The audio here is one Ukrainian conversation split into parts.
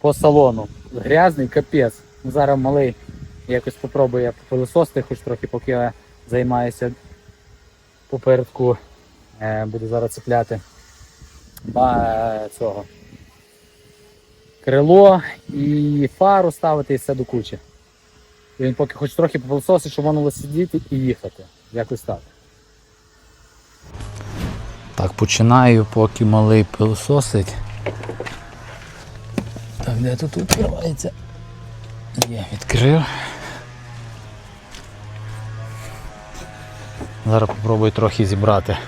по салону. Грязний капець. Ну, Зараз малий якось попробує пилососити, хоч трохи, поки я займаюся попередку. Е, буду зараз цепляти ба, е, цього. Крило і фару ставити і все до кучі. Він поки хоч трохи попилососить, щоб воно сидіти і їхати. Якось так. Так, починаю, поки малий пилососить. Де тут відкривається? Є, відкрив. Зараз попробую трохи зібрати.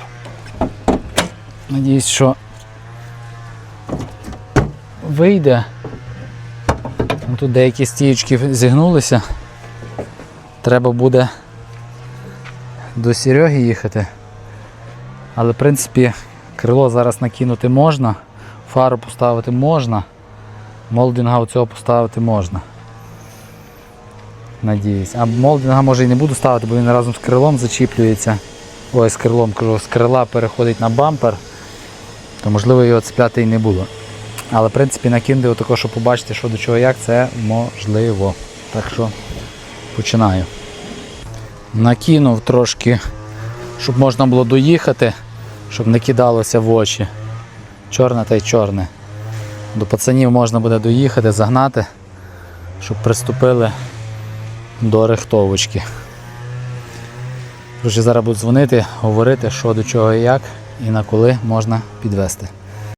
Надіюсь, що вийде. Ну, Тут деякі стіючки зігнулися. Треба буде до Сереги їхати. Але в принципі крило зараз накинути можна, фару поставити можна, молдинга оцього поставити можна. Надіюсь. А молдинга може і не буду ставити, бо він разом з крилом зачіплюється. Ой, з крилом кажу, з крила переходить на бампер, то можливо його цепляти і не буду. Але в принципі накинути отако, щоб побачити, що до чого як, це можливо. Так що починаю. Накинув трошки, щоб можна було доїхати, щоб не кидалося в очі. Чорне та й чорне. До пацанів можна буде доїхати, загнати, щоб приступили до рихтовочки. Друзі, зараз будуть дзвонити, говорити, що до чого і як, і на коли можна підвести.